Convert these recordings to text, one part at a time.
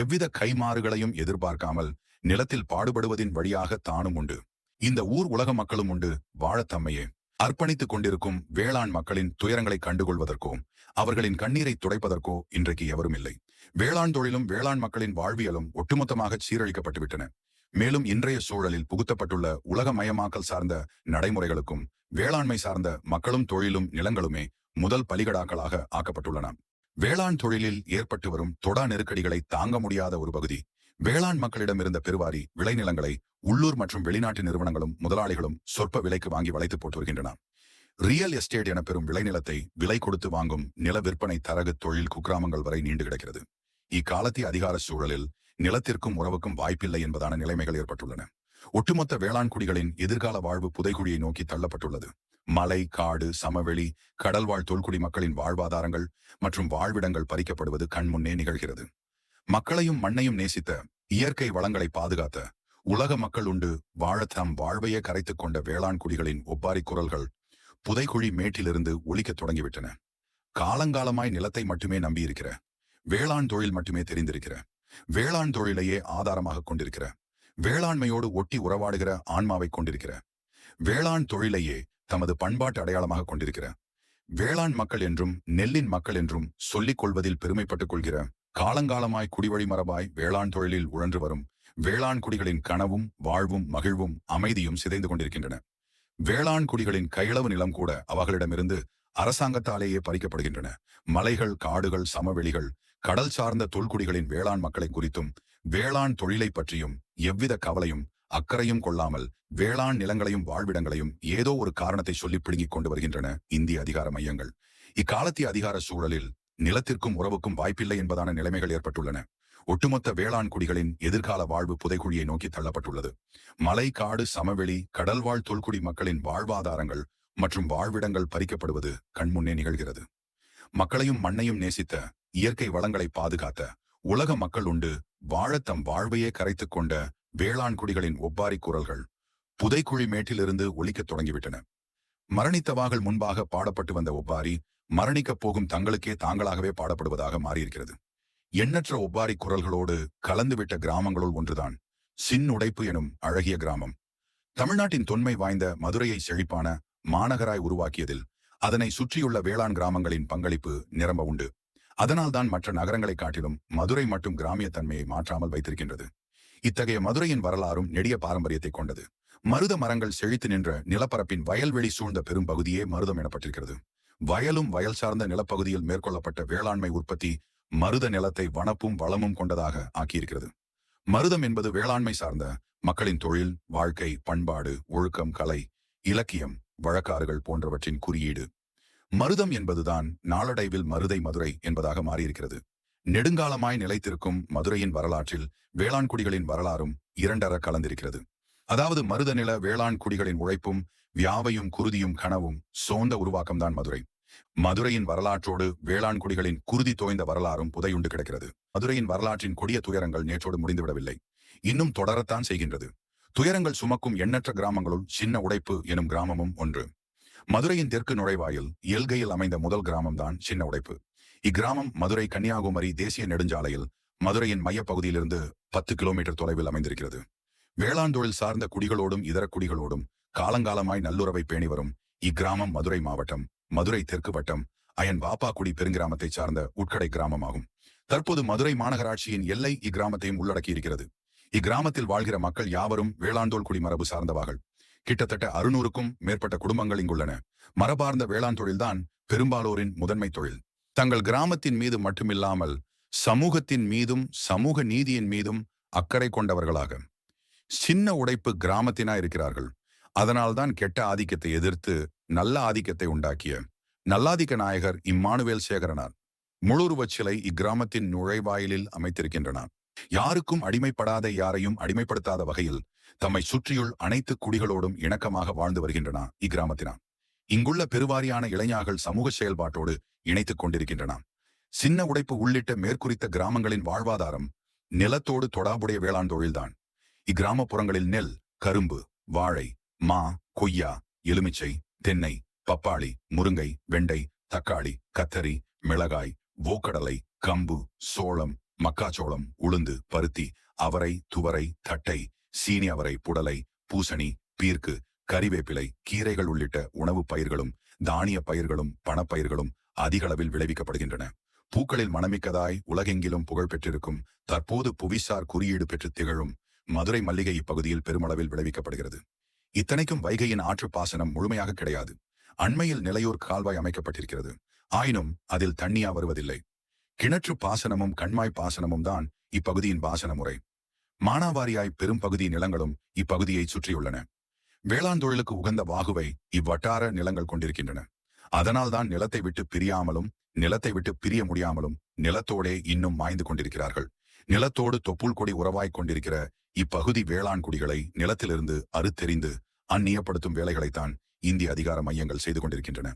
எவ்வித கைமாறுகளையும் எதிர்பார்க்காமல் நிலத்தில் பாடுபடுவதின் வழியாக தானும் உண்டு. இந்த ஊர் உலக மக்களும் உண்டு. வாழத்தம்மையே அர்ப்பணித்துக் கொண்டிருக்கும் வேளாண் மக்களின் துயரங்களை கண்டுகொள்வதற்கோ அவர்களின் கண்ணீரை துடைப்பதற்கோ இன்றைக்கு எவரும் இல்லை. வேளாண் தொழிலும் வேளாண் மக்களின் வாழ்வியலும் ஒட்டுமொத்தமாக சீரழிக்கப்பட்டுவிட்டன. மேலும் இன்றைய சூழலில் புகுத்தப்பட்டுள்ள உலகமயமாக்கல் சார்ந்த நடைமுறைகளுக்கும் வேளாண்மை சார்ந்த மக்களும் தொழிலும் நிலங்களுமே முதல் பலிகடாக்களாக ஆக்கப்பட்டுள்ளன. வேளாண் தொழிலில் ஏற்பட்டு வரும் தொடா நெருக்கடிகளை தாங்க முடியாத ஒரு பகுதி. வேளாண் மக்களிடம் இருந்த பெருவாரி விளைநிலங்களை உள்ளூர் மற்றும் வெளிநாட்டு நிறுவனங்களும் முதலாளிகளும் சொற்ப விலைக்கு வாங்கி வளைத்து போட்டு வருகின்றன. ரியல் எஸ்டேட் என பெறும் விளைநிலத்தை விலை கொடுத்து வாங்கும் நில விற்பனை தரகு தொழில் குக்கிராமங்கள் வரை நீண்டு கிடக்கிறது. இக்காலத்திய அதிகார சூழலில் நிலத்திற்கும் உறவுக்கும் வாய்ப்பில்லை என்பதான நிலைமைகள் ஏற்பட்டுள்ளன. ஒட்டுமொத்த வேளாண் குடிகளின் எதிர்கால வாழ்வு புதைகுழியை நோக்கி தள்ளப்பட்டுள்ளது. மலை காடு சமவெளி கடல்வாழ் தொல்குடி மக்களின் வாழ்வாதாரங்கள் மற்றும் வாழ்விடங்கள் பறிக்கப்படுவது கண்முன்னே நிகழ்கிறது. மக்களையும் மண்ணையும் நேசித்த இயற்கை வளங்களை பாதுகாத்த உலக மக்கள் உண்டு வாழத் தம் வாழ்வையே கரைத்துக் கொண்ட வேளாண் குடிகளின் ஒப்பாரி குரல்கள் புதைக்குழி மேட்டிலிருந்து ஒழிக்கத் தொடங்கிவிட்டன. காலங்காலமாய் நிலத்தை மட்டுமே நம்பியிருக்கிற வேளாண் தொழில் மட்டுமே தெரிந்திருக்கிற வேளாண் தொழிலையே ஆதாரமாக கொண்டிருக்கிற வேளாண்மையோடு ஒட்டி உறவாடுகிற ஆன்மாவை கொண்டிருக்கிற வேளாண் தொழிலையே தமது பண்பாட்டு அடையாளமாக கொண்டிருக்கிற. வேளாண் மக்கள் என்றும் நெல்லின் மக்கள் என்றும் சொல்லிக் கொள்வதில் பெருமைப்பட்டுக் கொள்கிற. காலங்காலமாய் குடிவழி மரபாய் வேளாண் தொழிலில் உழன்று வரும். வேளாண் குடிகளின் கனவும் வாழ்வும் மகிழ்வும் அமைதியும் சிதைந்து கொண்டிருக்கின்றன. வேளாண் குடிகளின் கையளவு நிலம் கூட அவர்களிடமிருந்து அரசாங்கத்தாலேயே பறிக்கப்படுகின்றன. மலைகள் காடுகள் சமவெளிகள் கடல் சார்ந்த தொல்குடிகளின் வேளாண் மக்களை குறித்தும் வேளாண் தொழிலை பற்றியும் எவ்வித கவலையும் அக்கறையும் கொள்ளாமல் வேளாண் நிலங்களையும் வாழ்விடங்களையும் ஏதோ ஒரு காரணத்தை சொல்லி பிடுங்கிக் கொண்டு வருகின்றன இந்திய அதிகார மையங்கள். இக்காலத்திய அதிகார சூழலில் நிலத்திற்கும் உறவுக்கும் வாய்ப்பில்லை என்பதான நிலைமைகள் ஏற்பட்டுள்ளன. ஒட்டுமொத்த வேளாண் குடிகளின் எதிர்கால வாழ்வு புதைக்குழியை நோக்கி தள்ளப்பட்டுள்ளது. மலை காடு சமவெளி கடல்வாழ் தொல்குடி மக்களின் வாழ்வாதாரங்கள் மற்றும் வாழ்விடங்கள் பறிக்கப்படுவது கண்முன்னே நிகழ்கிறது. மக்களையும் மண்ணையும் நேசித்த இயற்கை வளங்களை பாதுகாத்த உலக மக்கள் உண்டு வாழத் தம் வாழ்வையே கரைத்துக் கொண்ட வேளாண் குடிகளின் ஒப்பாரி குரல்கள் புதைக்குழி மேட்டிலிருந்து ஒலிக்கத் தொடங்கிவிட்டன. மரணித்தவாகள் முன்பாக பாடப்பட்டு வந்த ஒப்பாரி மரணிக்கப் போகும் தங்களுக்கே தாங்களாகவே பாடப்படுவதாக மாறியிருக்கிறது. எண்ணற்ற ஒப்பாரி குரல்களோடு கலந்துவிட்ட கிராமங்களுள் ஒன்றுதான் சின்னுடைப்பு எனும் அழகிய கிராமம். தமிழ்நாட்டின் தொன்மை வாய்ந்த மதுரையை செழிப்பான மாநகராய் உருவாக்கியதில் அதனை சுற்றியுள்ள வேளாண் கிராமங்களின் பங்களிப்பு நிரம்ப உண்டு. அதனால்தான் மற்ற நகரங்களைக் காட்டிலும் மதுரை மட்டும் கிராமிய தன்மையை மாற்றாமல் வைத்திருக்கின்றது. இத்தகைய மதுரையின் வரலாறும் நெடிய பாரம்பரியத்தை கொண்டது. மருத மரங்கள் செழித்து நின்ற நிலப்பரப்பின் வயல்வெளி சூழ்ந்த பெரும் பகுதியே மருதம் எனப்பட்டிருக்கிறது. வயலும் வயல் சார்ந்த நிலப்பகுதியில் மேற்கொள்ளப்பட்ட வேளாண்மை உற்பத்தி மருத நிலத்தை வனப்பும் வளமும் கொண்டதாக ஆக்கியிருக்கிறது. மருதம் என்பது வேளாண்மை சார்ந்த மக்களின் தொழில் வாழ்க்கை பண்பாடு ஒழுக்கம் கலை இலக்கியம் வழக்காறுகள் போன்றவற்றின் குறியீடு. மருதம் என்பதுதான் நாளடைவில் மருதை மதுரை என்பதாக மாறியிருக்கிறது. நெடுங்காலமாய் நிலைத்திருக்கும் மதுரையின் வரலாற்றில் வேளாண் குடிகளின் வரலாறும் இரண்டர கலந்திருக்கிறது. அதாவது மருத நில வேளாண் குடிகளின் உழைப்பும் வியாவையும் குருதியும் கனவும் சோர்ந்த உருவாக்கம்தான் மதுரை. மதுரையின் வரலாற்றோடு வேளாண் குடிகளின் குருதி தோய்ந்த வரலாறும் புதையுண்டு கிடக்கிறது. மதுரையின் வரலாற்றின் கொடிய துயரங்கள் நேற்றோடு முடிந்துவிடவில்லை. இன்னும் தொடரத்தான் செய்கின்றது. துயரங்கள் சுமக்கும் எண்ணற்ற கிராமங்களுள் சின்ன உடைப்பு எனும் கிராமமும் ஒன்று. மதுரையின் தெற்கு நுழைவாயில் இயல்கையில் அமைந்த முதல் கிராமம்தான் சின்ன உடைப்பு. இக்கிராமம் மதுரை கன்னியாகுமரி தேசிய நெடுஞ்சாலையில் மதுரையின் மையப்பகுதியிலிருந்து பத்து கிலோமீட்டர் தொலைவில் அமைந்திருக்கிறது. வேளாண் தொழில் சார்ந்த குடிகளோடும் இதர குடிகளோடும் காலங்காலமாய் நல்லுறவை பேணி வரும் இக்கிராமம் மதுரை மாவட்டம் மதுரை தெற்கு வட்டம் அயன் வாப்பாக்குடி பெருங்கிராமத்தை சார்ந்த உட்கடை கிராமமாகும். தற்போது மதுரை மாநகராட்சியின் எல்லை இக்கிராமத்தையும் உள்ளடக்கி இருக்கிறது இக்கிராமத்தில் வாழ்கிற மக்கள் யாவரும் வேளாண்தோல் குடிமரபு சார்ந்தவர்கள். சார்ந்தவார்கள் கிட்டத்தட்ட அறுநூறுக்கும் மேற்பட்ட குடும்பங்கள் இங்குள்ளன. மரபார்ந்த வேளாண் தொழில்தான் பெரும்பாலோரின் முதன்மை தொழில். தங்கள் கிராமத்தின் மீது மட்டுமில்லாமல் சமூகத்தின் மீதும் சமூக நீதியின் மீதும் அக்கறை கொண்டவர்களாக. சின்ன உடைப்பு கிராமத்தினா இருக்கிறார்கள். அதனால்தான் கெட்ட ஆதிக்கத்தை எதிர்த்து நல்ல ஆதிக்கத்தை உண்டாக்கிய. நல்லாதிக்க நாயகர் இம்மானுவேல் சேகரனார். முழுருவச் சிலை இக்கிராமத்தின் நுழைவாயிலில் அமைத்திருக்கின்றனர் யாருக்கும் அடிமைப்படாத யாரையும் அடிமைப்படுத்தாத வகையில் தம்மை சுற்றியுள் அனைத்து குடிகளோடும் இணக்கமாக வாழ்ந்து வருகின்றன இக்கிராமத்தினார் இங்குள்ள பெருவாரியான இளைஞர்கள் சமூக செயல்பாட்டோடு இணைத்துக் கொண்டிருக்கின்றன. சின்ன உடைப்பு உள்ளிட்ட மேற்குறித்த கிராமங்களின் வாழ்வாதாரம் நிலத்தோடு தொடாபுடைய வேளாண் தொழில்தான். இக்கிராமப்புறங்களில் நெல் கரும்பு வாழை மா கொய்யா எலுமிச்சை தென்னை பப்பாளி முருங்கை வெண்டை தக்காளி கத்தரி மிளகாய் ஓக்கடலை கம்பு சோளம் மக்காச்சோளம் உளுந்து பருத்தி அவரை துவரை தட்டை சீனி அவரை புடலை பூசணி பீர்க்கு கறிவேப்பிலை கீரைகள் உள்ளிட்ட உணவுப் பயிர்களும் தானிய பயிர்களும் பணப்பயிர்களும் அதிக அளவில் விளைவிக்கப்படுகின்றன. பூக்களில் மணமிக்கதாய் உலகெங்கிலும் புகழ் பெற்றிருக்கும் தற்போது புவிசார் குறியீடு பெற்று திகழும் மதுரை மல்லிகை இப்பகுதியில் பெருமளவில் விளைவிக்கப்படுகிறது. இத்தனைக்கும் வைகையின் ஆற்று பாசனம் முழுமையாக கிடையாது. அண்மையில் நிலையூர் கால்வாய் அமைக்கப்பட்டிருக்கிறது. ஆயினும் அதில் தண்ணியா வருவதில்லை. கிணற்று பாசனமும் கண்மாய் பாசனமும் தான் இப்பகுதியின் பாசன முறை மானாவாரியாய் பெரும் பகுதி நிலங்களும் இப்பகுதியை சுற்றியுள்ளன. வேளாண் தொழிலுக்கு உகந்த வாகுவை இவ்வட்டார நிலங்கள் கொண்டிருக்கின்றன. அதனால்தான் நிலத்தை விட்டு பிரியாமலும் நிலத்தை விட்டு பிரிய முடியாமலும் நிலத்தோடே இன்னும் மாய்ந்து கொண்டிருக்கிறார்கள். நிலத்தோடு தொப்புள் கொடி உறவாய்க் கொண்டிருக்கிற இப்பகுதி வேளாண் குடிகளை நிலத்திலிருந்து அறுத்தெறிந்து அந்நியப்படுத்தும் வேலைகளைத்தான் இந்திய அதிகார மையங்கள் செய்து கொண்டிருக்கின்றன.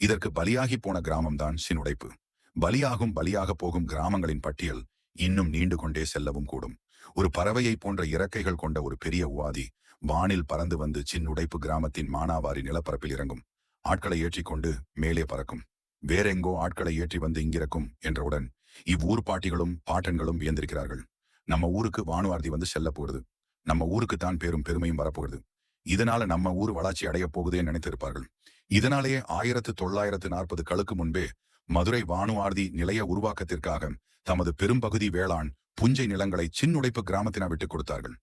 இதற்கு பலியாகி போன கிராமம்தான் சினுடைப்பு. பலியாகும் பலியாக போகும் கிராமங்களின் பட்டியல் இன்னும் நீண்டு கொண்டே செல்லவும் கூடும். ஒரு பறவையை போன்ற இறக்கைகள் கொண்ட ஒரு பெரிய உவாதி வானில் பறந்து வந்து சின்னுடைப்பு கிராமத்தின் மானாவாரி நிலப்பரப்பில் இறங்கும். ஆட்களை ஏற்றிக்கொண்டு மேலே பறக்கும். வேறெங்கோ ஆட்களை ஏற்றி வந்து இங்கிருக்கும் என்றவுடன் இவ்வூர் பாட்டிகளும் பாட்டன்களும் வியந்திருக்கிறார்கள். நம்ம ஊருக்கு வானுவார்த்தி வந்து செல்ல போகுது. நம்ம ஊருக்கு தான் பேரும் பெருமையும் வரப்போகுது. இதனால நம்ம ஊர் வளர்ச்சி அடைய போகுதே நினைத்திருப்பார்கள். இதனாலேயே ஆயிரத்து தொள்ளாயிரத்து நாற்பது களுக்கு முன்பே மதுரை வானுவார்தி நிலைய உருவாக்கத்திற்காக தமது பெரும்பகுதி வேளாண் புஞ்சை நிலங்களை சின்னுடைப்பு கிராமத்தினா விட்டுக் கொடுத்தார்கள்.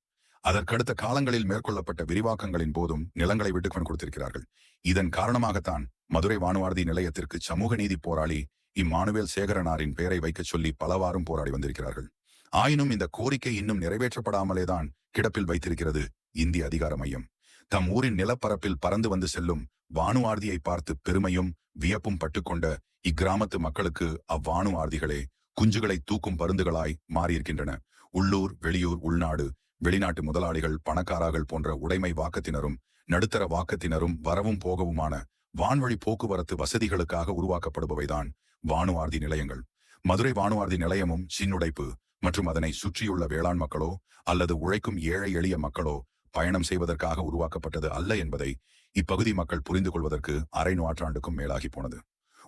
அதற்கடுத்த காலங்களில் மேற்கொள்ளப்பட்ட விரிவாக்கங்களின் போதும் நிலங்களை விட்டுக்கொண்டு கொடுத்திருக்கிறார்கள். இதன் காரணமாகத்தான் மதுரை வானுவார்தி நிலையத்திற்கு சமூக நீதி போராளி இம்மானுவேல் சேகரனாரின் பெயரை வைக்கச் சொல்லி பலவாறும் போராடி வந்திருக்கிறார்கள். ஆயினும் இந்த கோரிக்கை இன்னும் நிறைவேற்றப்படாமலேதான் கிடப்பில் வைத்திருக்கிறது இந்திய அதிகார மையம். தம் ஊரின் நிலப்பரப்பில் பறந்து வந்து செல்லும் வானுவார்தியை பார்த்து பெருமையும் வியப்பும் பட்டுக்கொண்ட இக்கிராமத்து மக்களுக்கு அவ்வானுவார்திகளே குஞ்சுகளை தூக்கும் பருந்துகளாய் மாறியிருக்கின்றன. உள்ளூர் வெளியூர் உள்நாடு வெளிநாட்டு முதலாளிகள் பணக்காரர்கள் போன்ற உடைமை வாக்கத்தினரும் நடுத்தர வாக்கத்தினரும் வரவும் போகவுமான வான்வழி போக்குவரத்து வசதிகளுக்காக உருவாக்கப்படுபவைதான் வானுவார்தி நிலையங்கள். மதுரை வானுவார்தி நிலையமும் சின்னுடைப்பு மற்றும் அதனை சுற்றியுள்ள வேளாண் மக்களோ அல்லது உழைக்கும் ஏழை எளிய மக்களோ பயணம் செய்வதற்காக உருவாக்கப்பட்டது அல்ல என்பதை இப்பகுதி மக்கள் புரிந்து கொள்வதற்கு அரை நூற்றாண்டுக்கும் மேலாகி போனது.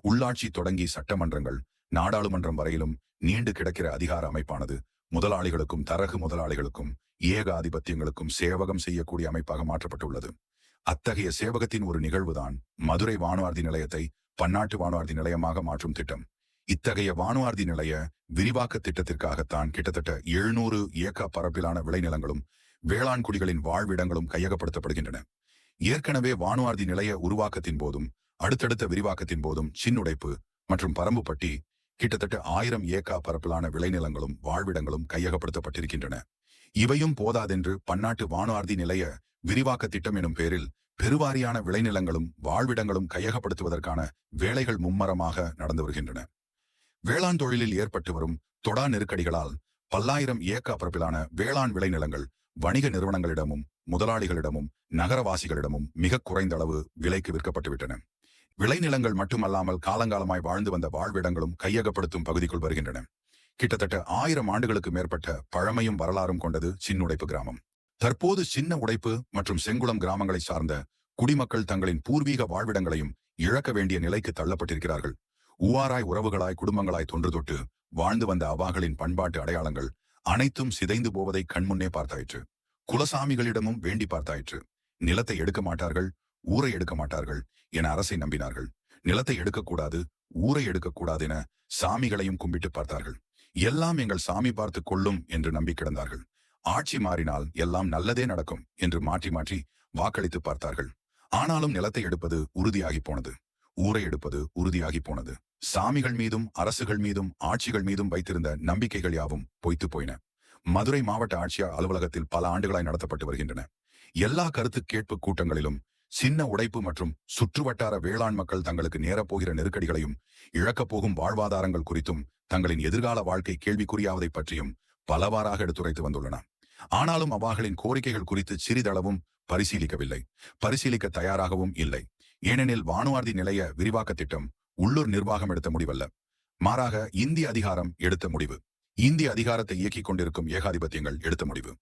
உள்ளாட்சி தொடங்கி சட்டமன்றங்கள் நாடாளுமன்றம் வரையிலும் நீண்டு கிடக்கிற அதிகார அமைப்பானது முதலாளிகளுக்கும் தரகு முதலாளிகளுக்கும் ஏகாதிபத்தியங்களுக்கும் சேவகம் செய்யக்கூடிய அமைப்பாக மாற்றப்பட்டுள்ளது. அத்தகைய சேவகத்தின் ஒரு நிகழ்வுதான் மதுரை வானுவார்தி நிலையத்தை பன்னாட்டு வானுவார்தி நிலையமாக மாற்றும் திட்டம். இத்தகைய வானுவார்தி நிலைய விரிவாக்க திட்டத்திற்காகத்தான் கிட்டத்தட்ட எழுநூறு ஏக்க பரப்பிலான விளைநிலங்களும் வேளாண் குடிகளின் வாழ்விடங்களும் கையகப்படுத்தப்படுகின்றன. ஏற்கனவே வானுவார்தி நிலைய உருவாக்கத்தின் போதும் அடுத்தடுத்த விரிவாக்கத்தின் போதும் சின்னுடைப்பு மற்றும் பரம்புப்பட்டி கிட்டத்தட்ட ஆயிரம் ஏக்கா பரப்பிலான விளைநிலங்களும் வாழ்விடங்களும் கையகப்படுத்தப்பட்டிருக்கின்றன. இவையும் போதாதென்று பன்னாட்டு வானார்தி நிலைய விரிவாக்க திட்டம் எனும் பேரில் பெருவாரியான விளைநிலங்களும் வாழ்விடங்களும் கையகப்படுத்துவதற்கான வேலைகள் மும்மரமாக நடந்து வருகின்றன. வேளாண் தொழிலில் ஏற்பட்டு வரும் தொடா நெருக்கடிகளால் பல்லாயிரம் ஏக்கா பரப்பிலான வேளாண் விளைநிலங்கள் வணிக நிறுவனங்களிடமும் முதலாளிகளிடமும் நகரவாசிகளிடமும் மிக குறைந்த அளவு விலைக்கு விற்கப்பட்டுவிட்டன விளைநிலங்கள் மட்டுமல்லாமல் காலங்காலமாய் வாழ்ந்து வந்த வாழ்விடங்களும் கையகப்படுத்தும் பகுதிக்குள் வருகின்றன. கிட்டத்தட்ட ஆயிரம் ஆண்டுகளுக்கு மேற்பட்ட பழமையும் வரலாறும் கொண்டது சின்னுடைப்பு கிராமம். தற்போது சின்ன உடைப்பு மற்றும் செங்குளம் கிராமங்களை சார்ந்த குடிமக்கள் தங்களின் பூர்வீக வாழ்விடங்களையும் இழக்க வேண்டிய நிலைக்கு தள்ளப்பட்டிருக்கிறார்கள். உவாராய் உறவுகளாய் குடும்பங்களாய் தொன்று தொட்டு வாழ்ந்து வந்த அவாகளின் பண்பாட்டு அடையாளங்கள் அனைத்தும் சிதைந்து போவதை கண்முன்னே பார்த்தாயிற்று. குலசாமிகளிடமும் வேண்டி பார்த்தாயிற்று. நிலத்தை எடுக்க மாட்டார்கள் ஊரை எடுக்க மாட்டார்கள் என அரசை நம்பினார்கள். நிலத்தை எடுக்கக்கூடாது ஊரை எடுக்கக்கூடாது என சாமிகளையும் கும்பிட்டு பார்த்தார்கள். எல்லாம் எங்கள் சாமி பார்த்து கொள்ளும் என்று நம்பி கிடந்தார்கள். ஆட்சி மாறினால் எல்லாம் நல்லதே நடக்கும் என்று மாற்றி மாற்றி வாக்களித்து பார்த்தார்கள். ஆனாலும் நிலத்தை எடுப்பது உறுதியாகி போனது. ஊரை எடுப்பது உறுதியாகி போனது. சாமிகள் மீதும் அரசுகள் மீதும் ஆட்சிகள் மீதும் வைத்திருந்த நம்பிக்கைகள் யாவும் பொய்த்து போயின. மதுரை மாவட்ட ஆட்சியர் அலுவலகத்தில் பல ஆண்டுகளாய் நடத்தப்பட்டு வருகின்றன. எல்லா கருத்து கேட்பு கூட்டங்களிலும் சின்ன உடைப்பு மற்றும் சுற்றுவட்டார வேளாண் மக்கள் தங்களுக்கு நேரப்போகிற நெருக்கடிகளையும் இழக்கப் போகும் வாழ்வாதாரங்கள் குறித்தும் தங்களின் எதிர்கால வாழ்க்கை கேள்விக்குறியாவதை பற்றியும் பலவாறாக எடுத்துரைத்து வந்துள்ளன. ஆனாலும் அவாகளின் கோரிக்கைகள் குறித்து சிறிதளவும் பரிசீலிக்கவில்லை. பரிசீலிக்க தயாராகவும் இல்லை. ஏனெனில் வானுவார்தி நிலைய விரிவாக்க திட்டம் உள்ளூர் நிர்வாகம் எடுத்த முடிவல்ல. மாறாக இந்திய அதிகாரம் எடுத்த முடிவு. இந்திய அதிகாரத்தை இயக்கிக் கொண்டிருக்கும் ஏகாதிபத்தியங்கள் எடுத்த முடிவு.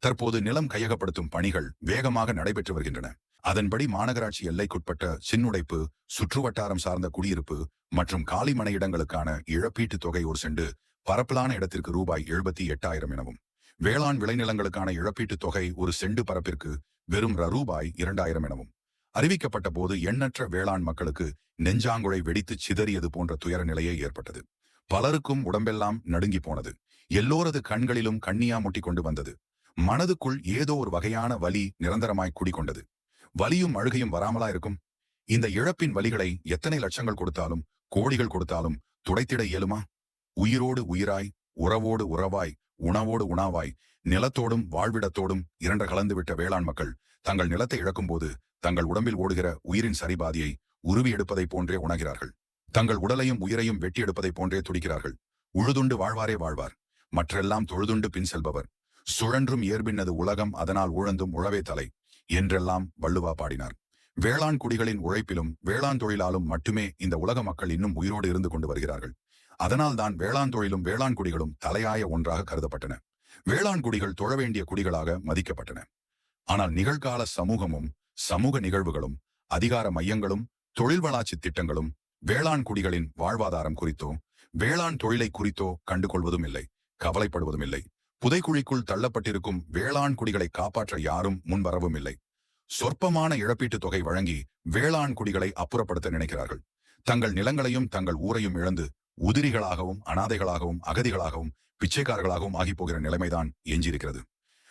தற்போது நிலம் கையகப்படுத்தும் பணிகள் வேகமாக நடைபெற்று வருகின்றன. அதன்படி மாநகராட்சி எல்லைக்குட்பட்ட சின்னுடைப்பு சுற்றுவட்டாரம் சார்ந்த குடியிருப்பு மற்றும் காலிமனை இடங்களுக்கான இழப்பீட்டுத் தொகை ஒரு செண்டு பரப்பலான இடத்திற்கு ரூபாய் எழுபத்தி எட்டாயிரம் எனவும் வேளாண் விளைநிலங்களுக்கான இழப்பீட்டுத் தொகை ஒரு செண்டு பரப்பிற்கு வெறும் ர ரூபாய் இரண்டாயிரம் எனவும் அறிவிக்கப்பட்ட போது எண்ணற்ற வேளாண் மக்களுக்கு நெஞ்சாங்குழை வெடித்துச் சிதறியது போன்ற துயர நிலையே ஏற்பட்டது. பலருக்கும் உடம்பெல்லாம் நடுங்கி போனது. எல்லோரது கண்களிலும் கண்ணியா முட்டிக் கொண்டு வந்தது. மனதுக்குள் ஏதோ ஒரு வகையான வலி நிரந்தரமாய் குடிகொண்டது. வலியும் அழுகையும் வராமலா இருக்கும்? இந்த இழப்பின் வலிகளை எத்தனை லட்சங்கள் கொடுத்தாலும் கோடிகள் கொடுத்தாலும் துடைத்திட இயலுமா? உயிரோடு உயிராய் உறவோடு உறவாய் உணவோடு உணவாய் நிலத்தோடும் வாழ்விடத்தோடும் இரண்டு கலந்துவிட்ட வேளாண் மக்கள் தங்கள் நிலத்தை இழக்கும்போது தங்கள் உடம்பில் ஓடுகிற உயிரின் சரிபாதியை உருவி எடுப்பதைப் போன்றே உணர்கிறார்கள். தங்கள் உடலையும் உயிரையும் வெட்டி எடுப்பதைப் போன்றே துடிக்கிறார்கள். உழுதுண்டு வாழ்வாரே வாழ்வார். மற்றெல்லாம் தொழுதுண்டு பின் செல்பவர். சுழன்றும் இயற்பின்னது உலகம் அதனால் உழந்தும் உழவே தலை என்றெல்லாம் வள்ளுவா பாடினார். வேளாண் குடிகளின் உழைப்பிலும் வேளாண் தொழிலாலும் மட்டுமே இந்த உலக மக்கள் இன்னும் உயிரோடு இருந்து கொண்டு வருகிறார்கள். அதனால்தான் வேளாண் தொழிலும் வேளாண் குடிகளும் தலையாய ஒன்றாக கருதப்பட்டன. வேளாண் குடிகள் தொழ வேண்டிய குடிகளாக மதிக்கப்பட்டன. ஆனால் நிகழ்கால சமூகமும் சமூக நிகழ்வுகளும் அதிகார மையங்களும் தொழில் வளர்ச்சி திட்டங்களும் வேளாண் குடிகளின் வாழ்வாதாரம் குறித்தோ வேளாண் தொழிலை குறித்தோ கண்டுகொள்வதும் இல்லை கவலைப்படுவதும் இல்லை. புதைக்குழிக்குள் தள்ளப்பட்டிருக்கும் வேளாண் குடிகளை காப்பாற்ற யாரும் முன்வரவும் இல்லை சொற்பமான இழப்பீட்டுத் தொகை வழங்கி வேளாண் குடிகளை அப்புறப்படுத்த நினைக்கிறார்கள். தங்கள் நிலங்களையும் தங்கள் ஊரையும் இழந்து உதிரிகளாகவும் அனாதைகளாகவும் அகதிகளாகவும் பிச்சைக்காரர்களாகவும் ஆகிப் போகிற நிலைமைதான் எஞ்சியிருக்கிறது.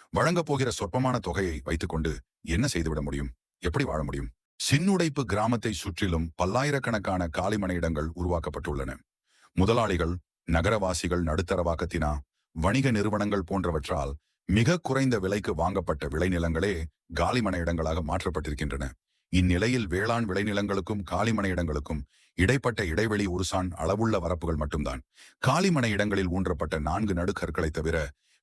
வழங்கப் போகிற சொற்பமான தொகையை வைத்துக்கொண்டு என்ன செய்துவிட முடியும்? எப்படி வாழ முடியும்? சின்னுடைப்பு கிராமத்தை சுற்றிலும் பல்லாயிரக்கணக்கான காலிமனையிடங்கள் உருவாக்கப்பட்டுள்ளன. முதலாளிகள் நகரவாசிகள் நடுத்தரவாக்கத்தினா வணிக நிறுவனங்கள் போன்றவற்றால் மிக குறைந்த விலைக்கு வாங்கப்பட்ட விளைநிலங்களே காலிமனை இடங்களாக மாற்றப்பட்டிருக்கின்றன. இந்நிலையில் வேளாண் விளைநிலங்களுக்கும் காலிமன இடங்களுக்கும் இடைப்பட்ட இடைவெளி உருசான் அளவுள்ள வரப்புகள் மட்டும்தான். காலிமனை இடங்களில் ஊன்றப்பட்ட நான்கு நடுக்கற்களை தவிர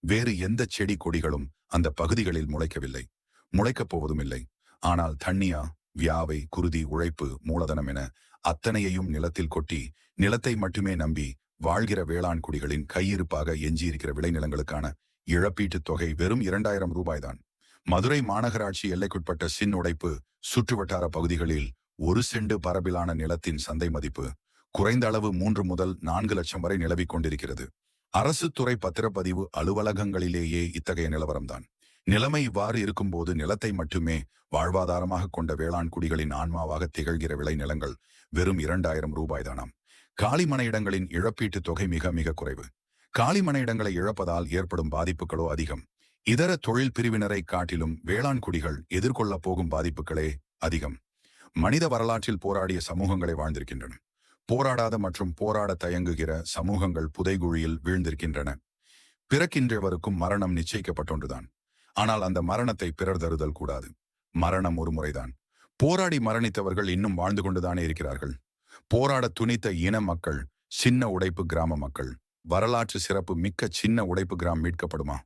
வேறு எந்த செடி கொடிகளும் அந்த பகுதிகளில் முளைக்கவில்லை. முளைக்கப் போவதும் இல்லை ஆனால் தண்ணியா வியாவை குருதி உழைப்பு மூலதனம் என அத்தனையையும் நிலத்தில் கொட்டி நிலத்தை மட்டுமே நம்பி வாழ்கிற வேளாண் குடிகளின் கையிருப்பாக எஞ்சியிருக்கிற விளைநிலங்களுக்கான இழப்பீட்டுத் தொகை வெறும் இரண்டாயிரம் ரூபாய்தான். மதுரை மாநகராட்சி எல்லைக்குட்பட்ட சின் உடைப்பு சுற்றுவட்டார பகுதிகளில் ஒரு செண்டு பரப்பிலான நிலத்தின் சந்தை மதிப்பு குறைந்த அளவு மூன்று முதல் நான்கு லட்சம் வரை நிலவிக் கொண்டிருக்கிறது. அரசு துறை பத்திரப்பதிவு அலுவலகங்களிலேயே இத்தகைய நிலவரம்தான். நிலைமை இவ்வாறு இருக்கும்போது நிலத்தை மட்டுமே வாழ்வாதாரமாக கொண்ட வேளாண் குடிகளின் ஆன்மாவாக திகழ்கிற விளைநிலங்கள் வெறும் இரண்டாயிரம் ரூபாய்தானாம். காலிமன இடங்களின் இழப்பீட்டுத் தொகை மிக மிக குறைவு. காலிமன இடங்களை இழப்பதால் ஏற்படும் பாதிப்புகளோ அதிகம். இதர தொழில் பிரிவினரை காட்டிலும் வேளாண் குடிகள் எதிர்கொள்ளப் போகும் பாதிப்புகளே அதிகம். மனித வரலாற்றில் போராடிய சமூகங்களை வாழ்ந்திருக்கின்றன. போராடாத மற்றும் போராட தயங்குகிற சமூகங்கள் புதைகுழியில் வீழ்ந்திருக்கின்றன. பிறக்கின்றவருக்கும் மரணம் நிச்சயிக்கப்பட்டொன்றுதான். ஆனால் அந்த மரணத்தை பிறர் தருதல் கூடாது. மரணம் ஒரு முறைதான். போராடி மரணித்தவர்கள் இன்னும் வாழ்ந்து கொண்டுதானே இருக்கிறார்கள். போராட துணித்த இன மக்கள் சின்ன உடைப்பு கிராம மக்கள். வரலாற்று சிறப்பு மிக்க சின்ன உடைப்பு கிராம் மீட்கப்படுமா?